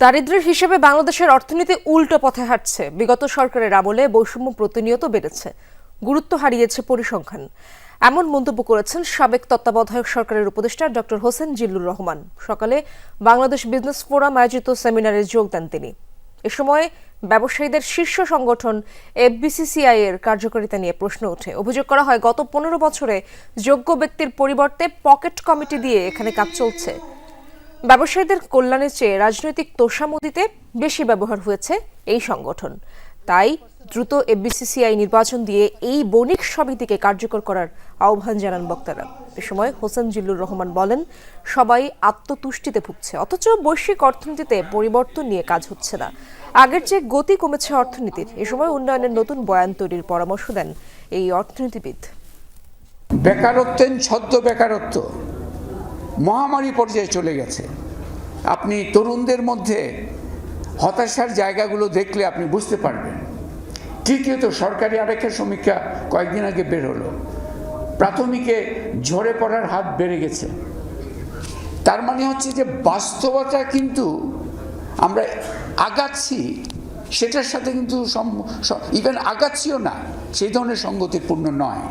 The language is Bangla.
দারিদ্র্যের হিসেবে বাংলাদেশের অর্থনীতি উল্টো পথে হাঁটছে। বিগত সরকারের আমলে বৈষম্য প্রতিনিয়ত বেড়েছে। গুরুত্ব হারিয়েছে পরিসংখ্যান। এমন মন্তব্য করেছেন সাবেক তত্ত্বাবধায়ক সরকারের উপদেষ্টা ডক্টর হোসেন জিল্লুর রহমান। সকালে বাংলাদেশ বিজনেস ফোরাম আয়োজিত সেমিনারে যোগ দেন তিনি। এ সময় ব্যবসায়ীদের শীর্ষ সংগঠন এফবিসিসিআই এর কার্যকারিতা নিয়ে প্রশ্ন ওঠে। অভিযোগ করা হয়, গত পনেরো বছরে যোগ্য ব্যক্তির পরিবর্তে পকেট কমিটি দিয়ে এখানে কাজ চলছে। ব্যবসায়ীদের কল্যাণের চেয়ে রাজনৈতিক তোষামদিতে বেশি ব্যবহার হয়েছে এই সংগঠন। তাই দ্রুত এফবিসিসিআই নির্বাচন দিয়ে এই বণিক সমিতিকে কার্যকর করার আহ্বান জানান বক্তারা। এ সময় হোসেন জিল্লুর রহমান বলেন, সবাই আত্মতুষ্টিতে ভুগছে, অথচ বৈশ্বিক অর্থনীতিতে পরিবর্তন নিয়ে কাজ হচ্ছে না। আগের চেয়ে গতি কমেছে অর্থনীতির। এ সময় উন্নয়নের নতুন বয়ান তৈরির পরামর্শ দেন এই অর্থনীতিবিদ। বেকারত্বের ছদ্ম বেকারত্ব। মহামারী পর্যায়ে চলে গেছে। আপনি তরুণদের মধ্যে হতাশার জায়গাগুলো দেখলে আপনি বুঝতে পারবেন। তৃতীয়ত, সরকারি আরেকটা সমীক্ষা কয়েকদিন আগে বের হলো। প্রাথমিকে ঝরে পড়ার হাত বেড়ে গেছে। তার মানে হচ্ছে যে, বাস্তবতা কিন্তু আমরা আগাচ্ছি, সেটার সাথে কিন্তু ইভেন আগাচ্ছিও না, সেই ধরনের সঙ্গতিপূর্ণ নয়।